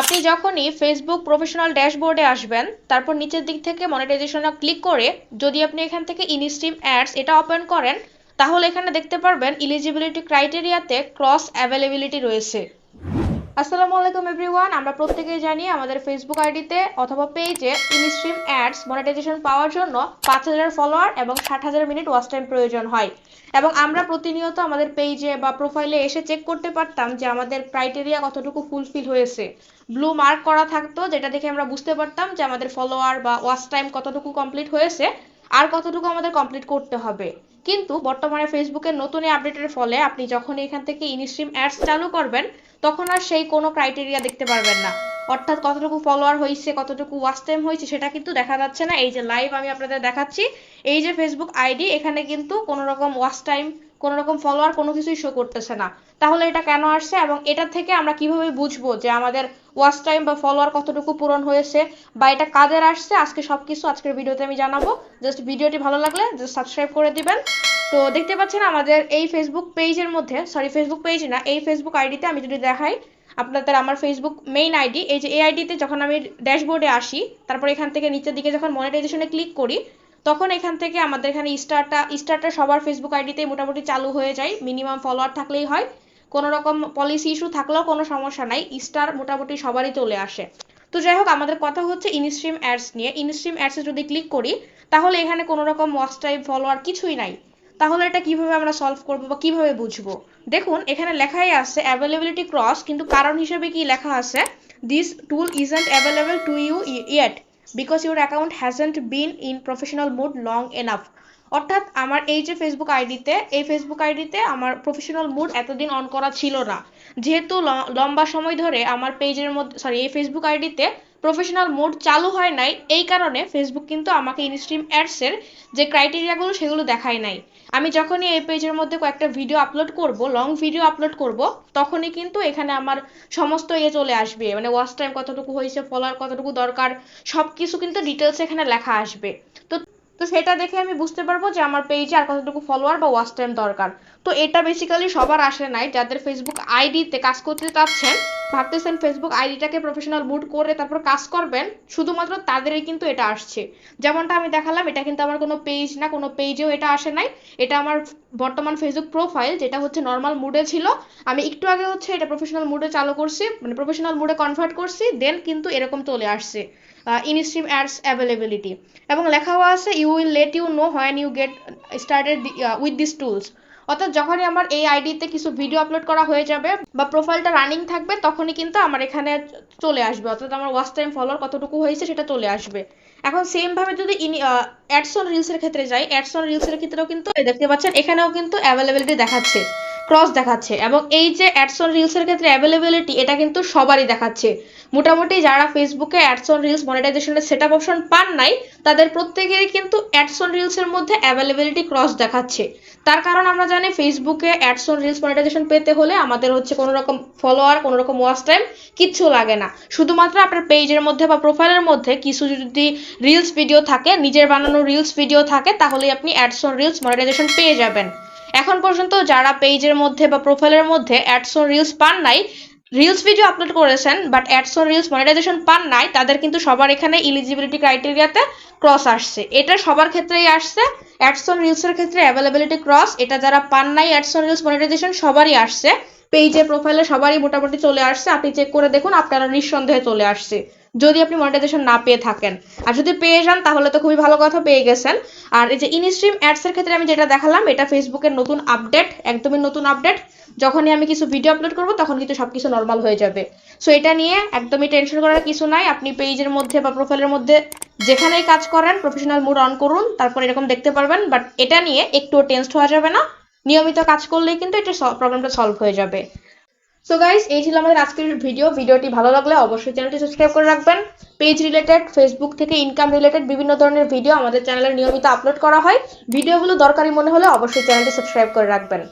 আপনি যখনই Facebook professional ড্যাশবোর্ডে আসবেন, তারপর নিচের দিক থেকে মনিটাইজেশনে ক্লিক করে যদি আপনি এখান থেকে ইনস্ট্রিম অ্যাডস এটা ওপেন করেন, তাহলে এখানে দেখতে পারবেন ইলিজিবিলিটি ক্রাইটেরিয়াতে ক্রস অ্যাভেলেবিলিটি রয়েছে। আসসালামু আলাইকুম এভরিওয়ান, আমরা প্রত্যেকেই জানি আমাদের ফেসবুক আইডিতে অথবা পেজে ইনস্ট্রিম অ্যাডস মনিটাইজেশন পাওয়ার জন্য পাঁচ হাজার ফলোয়ার এবং ষাট হাজার মিনিট ওয়াচ টাইম প্রয়োজন হয়। এবং আমরা প্রতিনিয়ত আমাদের পেজে বা প্রোফাইলে এসে চেক করতে পারতাম যে আমাদের ক্রাইটেরিয়া কতটুকু ফুলফিল হয়েছে। ব্লু মার্ক করা থাকতো, যেটা দেখে আমরা বুঝতে পারতাম যে আমাদের ফলোয়ার বা ওয়াচ টাইম কতটুকু কমপ্লিট হয়েছে আর কতটুকু আমাদের কমপ্লিট করতে হবে। কিন্তু বর্তমানে ফেসবুকের নতুন আপডেটের ফলে আপনি যখন এখান থেকে ইনস্ট্রিম অ্যাডস চালু করবেন তখন আর সেই কোনো ক্রাইটেরিয়া দেখতে পারবেন না। অর্থাৎ কতটুকু ফলোয়ার হয়েছে কতটুকু ওয়াচ টাইম হয়েছে সেটা কিন্তু দেখা যাচ্ছে না। এই যে লাইভ আমি আপনাদের দেখাচ্ছি, এই যে ফেসবুক আইডি এখানে কিন্তু কোনো রকম ওয়াচ টাইম কোনো রকম ফলোয়ার কোনো কিছুই শো করতেছে না। তাহলে এটা কেন আসছে এবং এটা থেকে আমরা কীভাবে বুঝব যে আমাদের ওয়াচ টাইম বা ফলোয়ার কতটুকু পূরণ হয়েছে বা এটা কাদের আসছে? আজকে সব কিছু আজকের ভিডিওতে আমি জানাব। জাস্ট ভিডিওটি ভালো লাগলে জাস্ট সাবস্ক্রাইব করে দিবেন। তো দেখতে পাচ্ছেন আমাদের এই ফেসবুক পেজের মধ্যে সরি ফেসবুক পেজ না, এই ফেসবুক আইডিতে আমি যদি দেখাই, আপনাদের আমার ফেসবুক মেইন আইডি এই যে এই আইডিতে যখন আমি ড্যাশবোর্ডে আসি, তারপর এখান থেকে নিচের দিকে যখন মনিটাইজেশনে ক্লিক করি, তখন এখান থেকে আমাদের এখানে স্টারটা স্টারটা সবার ফেসবুক আইডিতে মোটামুটি চালু হয়ে যায় মিনিমাম ফলোয়ার থাকলেই হয়। কোনো রকম পলিসি ইস্যু থাকলেও কোনো সমস্যা নাই স্টার মোটামুটি সবারই চলে আসে। তো যাই হোক, আমাদের কথা হচ্ছে ইনস্ট্রিম অ্যাডস নিয়ে। ইনস্ট্রিম অ্যাডসে যদি ক্লিক করি, তাহলে এখানে কোনো রকম ওয়াচ টাইম ফলোয়ার কিছুই নাই। তাহলে এটা কীভাবে আমরা সলভ করব বা কীভাবে বুঝব? দেখুন, এখানে লেখাই আছে অ্যাভেলেবিলিটি ক্রস কিন্তু কারণ হিসেবে কি লেখা আছে? This tool isn't available to you yet because your account hasn't been in professional mode long enough অর্থাৎ আমার এই যে ফেসবুক আইডিতে এই ফেসবুক আইডিতে আমার প্রফেশনাল মুড এতদিন অন করা ছিল না। যেহেতু লম্বা সময় ধরে আমার পেজের মধ্যে সরি এই ফেসবুক আইডিতে প্রফেশনাল মোড চালু হয় নাই, এই কারণে ফেসবুক কিন্তু আমাকে ইনস্ট্রিম অ্যাডসের যে ক্রাইটেরিয়াগুলো সেগুলো দেখায় নাই। আমি যখনই এই পেজের মধ্যে কয়েকটা ভিডিও আপলোড করব লং ভিডিও আপলোড করব, তখনই কিন্তু এখানে আমার সমস্ত ইয়ে চলে আসবে। মানে ওয়াচ টাইম কতটুকু হয়েছে ফলোয়ার কতটুকু দরকার সব কিছু কিন্তু ডিটেলস এখানে লেখা আসবে। তো তো সেটা দেখে আমি বুঝতে পারব যে আমার পেজে আর কতটুকু ফলোয়ার বা ওয়াচ টাইম দরকার। তো এটা বেসিক্যালি সবার আসে নাই, যাদের ফেসবুক আইডিতে কাজ করতে চাচ্ছেন, ভাবতেছেন ফেসবুক আইডিটাকে প্রফেশনাল বুট করে তারপর কাজ করবেন, শুধুমাত্র তাদেরই কিন্তু এটা আসছে। যেমনটা আমি দেখালাম, এটা কিন্তু আমার কোনো পেজ না, কোনো পেজেও এটা আসে নাই, এটা আমার বর্তমান ফেসবুক প্রোফাইল যেটা হচ্ছে নর্মাল মুডে ছিল। আমি একটু আগে হচ্ছে এটা প্রফেশনাল মুডে চালু করছি মানে প্রফেশনাল মুডে কনভার্ট করছি দেন কিন্তু এরকম চলে আসছে ইনস্ট্রিম অ্যাডস অ্যাভেলেবিলিটি এবং লেখাও আছে you will let you know when you get started with this tools অর্থাৎ যখনই আমার এই আইডিতে কিছু ভিডিও আপলোড করা হয়ে যাবে বা প্রোফাইলটা রানিং থাকবে, তখনই কিন্তু আমার এখানে চলে আসবে। অর্থাৎ আমার ওয়াচ টাইম ফলোয়ার কতটুকু হয়েছে সেটা চলে আসবে। এখন সেম ভাবে যদি অ্যাডস অন রিলসের ক্ষেত্রে যাই অ্যাডস অন রিলসের ক্ষেত্রেও কিন্তু দেখতে পাচ্ছেন, এখানেও কিন্তু অ্যাভেলেবিলিটি দেখাচ্ছে। ক্রস দেখাচ্ছে এবং এই যে অ্যাডস অন রিলসের ক্ষেত্রে অ্যাভেলেবিলিটি এটা কিন্তু সবারই দেখাচ্ছে। মোটামুটি যারা ফেসবুকে অ্যাডস অন রিলস মনিটাইজেশনের সেট আপ অপশন পান নাই, তাদের প্রত্যেকেরই কিন্তু অ্যাডস অন রিলসের মধ্যে অ্যাভেলেবিলিটি ক্রস দেখাচ্ছে। তার কারণ আমরা জানি ফেসবুকে অ্যাডস অন রিলস মনিটাইজেশন পেতে হলে আমাদের হচ্ছে কোনো রকম ফলোয়ার কোনো রকম ওয়াচ টাইম কিচ্ছু লাগে না। শুধুমাত্র আপনার পেজের মধ্যে বা প্রোফাইলের মধ্যে কিছু যদি রিলস ভিডিও থাকে, নিজের বানানো রিলস ভিডিও থাকে, তাহলেই আপনি অ্যাডসন রিলস মনিটাইজেশন পেয়ে যাবেন। এখন পর্যন্ত যারা পেজের মধ্যে বা প্রোফাইলের মধ্যে অ্যাডস অন রিলস পান নাই রিলস ভিডিও আপলোড করেছেন but ads on reels monetization পান নাই, তাদের কিন্তু সবার এখানে ইলিজিবিলিটি ক্রাইটেরিয়াতে ক্রস আসছে। এটা সবার ক্ষেত্রেই আসছে অ্যাডস রিলসের ক্ষেত্রে অ্যাভেলেবিলিটি ক্রস এটা যারা পান নাই অ্যাডস অন রিলস মনিটাইজেশন সবারই আসছে, পেজে, প্রোফাইলে সবারই মোটামুটি চলে আসছে, আপনি চেক করে দেখুন, আপনারা নিঃসন্দেহে চলে আসছে। যদি আপনি মনিটাইজেশন না পেয়ে থাকেন। আর যদি পেয়ে যান, তাহলে তো খুবই ভালো কথা, পেয়ে গেছেন। আর এই যে ইনস্ট্রিম অ্যাডস এর ক্ষেত্রে আমি যেটা দেখালাম, এটা ফেসবুকের নতুন আপডেট একদমই নতুন আপডেট যখনই আমি কিছু ভিডিও আপলোড করব, তখন কিন্তু সবকিছু নর্মাল হয়ে যাবে। সো এটা নিয়ে একদমই টেনশন করার কিছু নাই। আপনি পেজের মধ্যে বা প্রোফাইলের মধ্যে যেখানেই কাজ করেন প্রফেশনাল মুড অন করুন, তারপর এরকম দেখতে পারবেন। বাট এটা নিয়ে একটুও টেনসড হওয়া যাবে না। নিয়মিত কাজ করলেই কিন্তু এটা প্রবলেমটা সলভ হয়ে যাবে। সো গাইজ এই ছিল আমাদের আজকের ভিডিও ভিডিওটি ভালো লাগলে অবশ্যই চ্যানেলটি সাবস্ক্রাইব করে রাখবেন। পেজ রিলেটেড ফেসবুক থেকে ইনকাম রিলেটেড বিভিন্ন ধরনের ভিডিও আমাদের চ্যানেলে নিয়মিত আপলোড করা হয়। ভিডিওগুলো দরকারি মনে হলে অবশ্যই চ্যানেলটি সাবস্ক্রাইব করে রাখবেন।